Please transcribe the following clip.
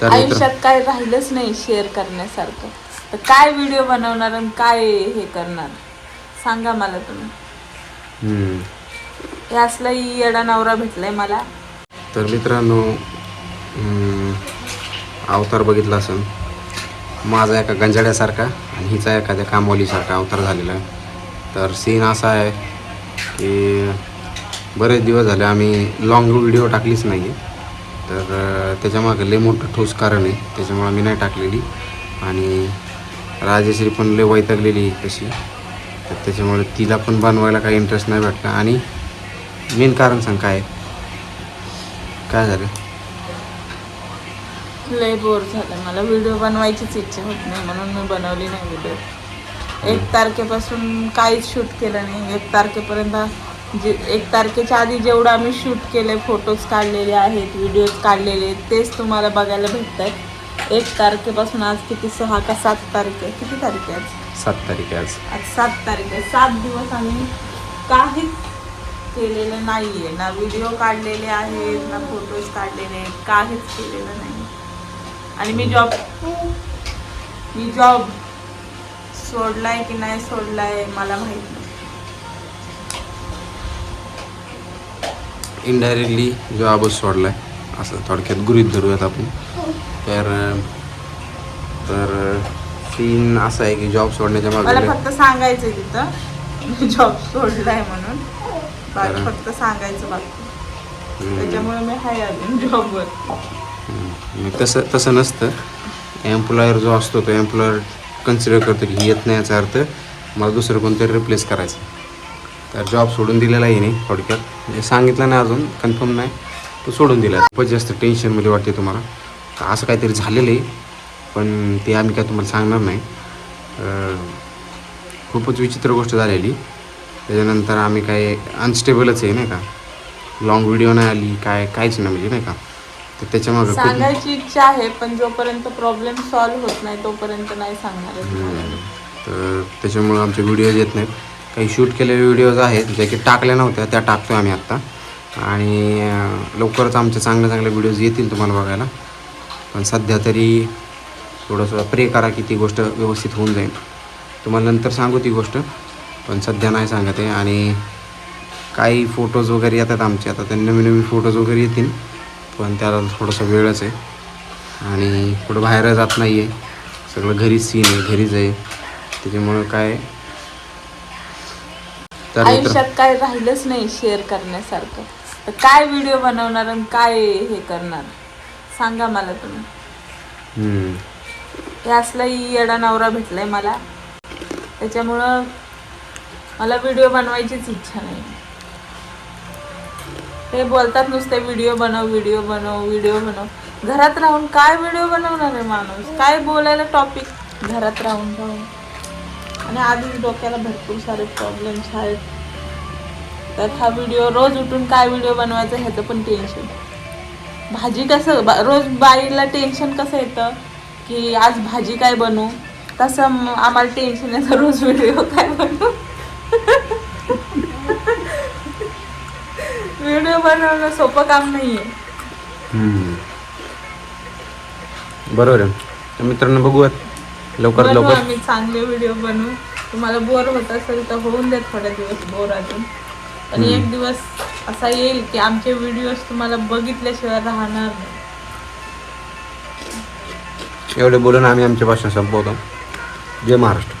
तर आयुष्यात काय राहिलंच नाही शेअर करण्यासारखं. तर काय व्हिडिओ बनवणार आणि काय हे करणार? सांगा मला तुम्ही. हे असला येडा नवरा भेटलाय मला. तर मित्रांनो अवतार बघितला असेल. माझा एका गंजाड्यासारखा आणि हिचा एखाद्या कामवालीसारखा अवतार झालेला आहे. तर सीन असा आहे की बरेच दिवस झाले आम्ही लॉंग व्हिडिओ टाकलीच नाही तर त्याच्यामागं लय मोठं ठोस कारण आहे. त्याच्यामुळं मी नाही टाकलेली. आणि राजेश्री पण लय वैतागलेली कशी तर त्याच्यामुळे तिला पण बनवायला काही इंटरेस्ट नाही भेटला. आणि मेन कारण सांग काय? काय झालं? लय बोर झालं. मला व्हिडिओ बनवायचीच इच्छा होत नाही. म्हणून मी बनवली नाही व्हिडिओ एक तारखेपासून काहीच शूट केलं नाही. एक तारखेपर्यंत जे एक तारखेच्या आधी जेवढं आम्ही शूट केले फोटोज काढलेले आहेत व्हिडिओज काढलेले आहेत तेच तुम्हाला बघायला भेटत आहेत एक तारखेपासून आज किती सहा का सात तारीख आहे? किती तारीख आहे आज? सात तारीख आहे आज. आज सात तारीख आहे. सात दिवस आम्ही काहीच केलेलं नाही आहे ना व्हिडिओ काढलेले आहेत ना फोटोज काढलेले आहेत. काहीच केलेलं नाही आणि मी जॉब मी जॉब सोडलाय की नाही सोडलाय मला माहीत इनडायरेक्टली जॉबच सोडला आहे असं थोडक्यात गृहीत धरूयात आपण. तर तर सीन असा आहे की जॉब सोडण्याच्या मला मागे फक्त सांगायचं तिथं जॉब सोडलाय म्हणून. बाकी. फक्त सांगायचं बाकी. त्याच्यामुळे मी हाय अजून जॉबवर तसं तसं नसतं. एम्प्लॉयर जो असतो तो एम्प्लॉयर कन्सिडर करतो की येत नाही याचा अर्थ मला दुसरं कोणतरी रिप्लेस करायचं. तर जॉब सोडून दिलेला आहे नाही थोडक्यात. म्हणजे सांगितलं नाही अजून कन्फर्म नाही तो सोडून दिला. खूपच जास्त टेन्शनमध्ये वाटते तुम्हाला. तर असं काहीतरी झालेलं आहे पण ते आम्ही काय तुम्हाला सांगणार नाही. खूपच विचित्र गोष्ट झालेली. त्याच्यानंतर आम्ही काय अनस्टेबलच आहे नाही का? लॉंग व्हिडिओ नाही आली काय काहीच नाही म्हणजे नाही का? तर त्याच्यामागं खूप सांगायची इच्छा आहे पण जोपर्यंत प्रॉब्लेम सॉल्व्ह होत नाही तोपर्यंत नाही सांगणार. तर त्याच्यामुळं आमचे व्हिडिओज येत नाहीत. काही शूट केलेले व्हिडिओज आहेत जे की टाकल्या नव्हत्या त्या टाकतो आम्ही आत्ता. आणि लवकरच आमचे चांगले चांगले व्हिडिओज येतील तुम्हाला बघायला. पण सध्या तरी थोडंसं प्रे करा की ती गोष्ट व्यवस्थित होऊन जाईल. तुम्हाला नंतर सांगू ती गोष्ट पण सध्या नाही सांगत आहे. आणि काही फोटोज वगैरे येतात आमचे. आता ते नवीन नवीन फोटोज वगैरे येतील पण त्याला थोडासा वेळच आहे. आणि कुठं बाहेर जात नाही आहे सगळं घरीच सीन आहे घरीच आहे. त्याच्यामुळं काय तर आयुष्यात काय राहिलंच नाही शेअर करण्यासारखं. तर काय व्हिडिओ बनवणार आणि काय हे करणार? सांगा मला तुम्ही. हे असला येडा नवरा भेटलाय मला. त्याच्यामुळं मला व्हिडिओ बनवायचीच इच्छा नाही. ते बोलतात नुसते व्हिडिओ बनव व्हिडिओ बनव व्हिडिओ बनव. घरात राहून काय व्हिडिओ बनवणार आहे माणूस? काय बोलायला टॉपिक घरात राहून राहून. आणि आधीच डोक्याला भरपूर सारे प्रॉब्लेम्स आहेत. त्यात हा व्हिडिओ रोज उठून काय व्हिडिओ बनवायचा ह्याचं पण टेन्शन भाजी कसं बा- रोज बाईला टेन्शन कसं येतं? की आज भाजी काय बनवू? तसं आम्हाला टेन्शन येतं रोज व्हिडिओ काय बनवू? व्हिडिओ बनवणं सोपं काम नाही आहे बरोबर आहे. मित्रांनो बघूयात. लवकरात बनवू लवकर. आम्ही चांगले व्हिडिओ बनवू. तुम्हाला बोर होत असेल तर होऊन द्या थोड्या दिवस बोर अजून. पण हम्म. एक दिवस असा येईल की आमचे व्हिडिओज तुम्हाला बघितल्याशिवाय राहणार नाही. एवढे बोलून आम्ही आमच्या भाषण संपवतो. जय महाराष्ट्र.